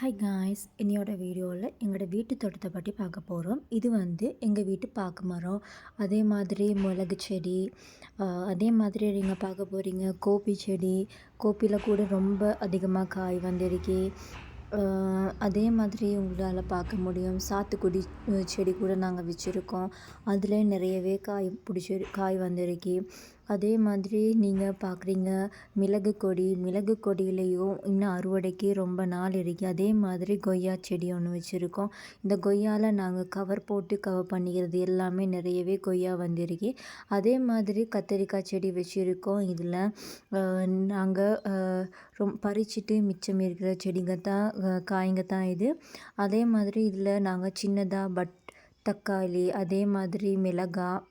High guys என்னையோட வீடியோவில் எங்களோட வீட்டு தோட்டத்தை பற்றி பார்க்க போகிறோம் இது வந்து எங்கள் வீட்டு பாக்கு மரம். அதே மாதிரி மிளகு செடி அதே மாதிரி நீங்கள் பார்க்க போகிறீங்க கோபி செடி. கோப்பியில் கூட ரொம்ப அதிகமாக காய் வந்திருக்கு. அதே மாதிரி உங்களால் பார்க்க முடியும். சாத்துக்குடி செடி கூட நாங்கள் வச்சுருக்கோம். அதில் நிறையவே காய் பிடிச்சி காய் வந்திருக்கு. அதே மாதிரி நீங்கள் பார்க்குறீங்க மிளகு கொடி மிளகு கொடியிலையும் இன்னும் அறுவடைக்கு ரொம்ப நாள் இருக்கு. அதே மாதிரி கொய்யா செடி ஒன்று வச்சுருக்கோம். இந்த கொய்யாவில் நாங்கள் கவர் போட்டு கவர் பண்ணிக்கிறது எல்லாமே நிறையவே கொய்யா வந்திருக்கு. அதே மாதிரி கத்திரிக்காய் செடி வச்சுருக்கோம். இதில் நாங்கள் ரொம் பறிச்சுட்டு மிச்சம் இருக்கிற செடிங்க தான் காய்ங்க தான் இது. அதே மாதிரி இதில் நாங்கள் சின்னதாக பட் தக்காளி அதே மாதிரி மிளகாய்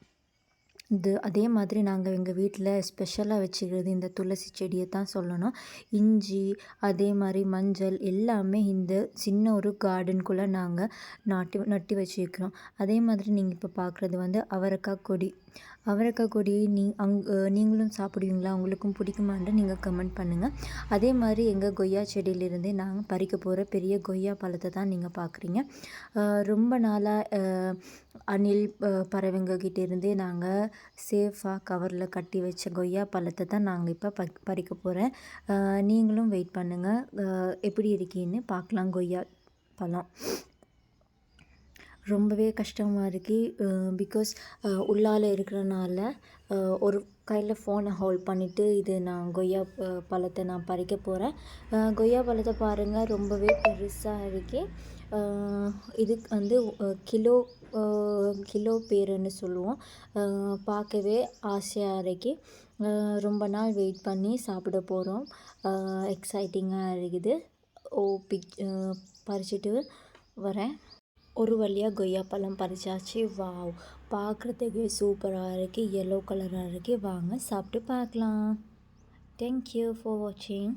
இது அதே மாதிரி நாங்கள் எங்கள் வீட்டில் ஸ்பெஷலாக வச்சுக்கிறது இந்த துளசி செடியை தான் சொல்லணும். இஞ்சி அதே மாதிரி மஞ்சள் எல்லாமே இந்த சின்ன ஒரு கார்டனுக்குள்ளே நாங்கள் நாட்டி நட்டி வச்சுருக்கிறோம் அதே மாதிரி நீங்கள் இப்போ பார்க்குறது வந்து அவரைக்காய் கொடி. அவரைக்காய் கொடி நீ அங் நீங்களும் சாப்பிடுவீங்களா? உங்களுக்கும் பிடிக்குமான்னு நீங்கள் கமெண்ட் பண்ணுங்கள் அதே மாதிரி எங்கள் கொய்யா செடியிலிருந்தே நாங்கள் பறிக்க போகிற பெரிய கொய்யா பழத்தை தான் நீங்கள் பார்க்குறீங்க ரொம்ப நாளாக அணில் பறவைங்கக்கிட்ட பறவைங்க இருந்தே நாங்கள் சேஃபாக கவரில் கட்டி வச்ச கொய்யா பழத்தை தான் நாங்கள் இப்போ ப பறிக்க போகிறேன் நீங்களும் வெயிட் பண்ணுங்கள் எப்படி இருக்கீன்னு பார்க்கலாம் கொய்யா பழம். ரொம்பவே கஷ்டமாக இருக்குது பிகாஸ் உள்ளால இருக்கிறனால ஒரு கையில் ஃபோனை ஹோல்ட் பண்ணிவிட்டு இது நான் கொய்யா பழத்தை நான் பறிக்க போகிறேன் கொய்யா பழத்தை பாருங்கள் ரொம்பவே பெருசாக இருக்குது இதுக்கு வந்து கிலோ கிலோ பேருன்னு சொல்லுவோம். பார்க்கவே ஆசையாக இருக்கு. ரொம்ப நாள் வெயிட் பண்ணி சாப்பிட போகிறோம் எக்ஸைட்டிங்காக இருக்குது. ஓ பிக் பறிச்சுட்டு வரேன். ஒரு வழியாக கொய்யா பழம் பறிச்சாச்சு. வாவ். பார்க்குறதுக்கு சூப்பராக இருக்குது எல்லோ கலராக இருக்குது வாங்க சாப்பிட்டு பார்க்கலாம். தேங்க்யூ ஃபார் வாட்சிங்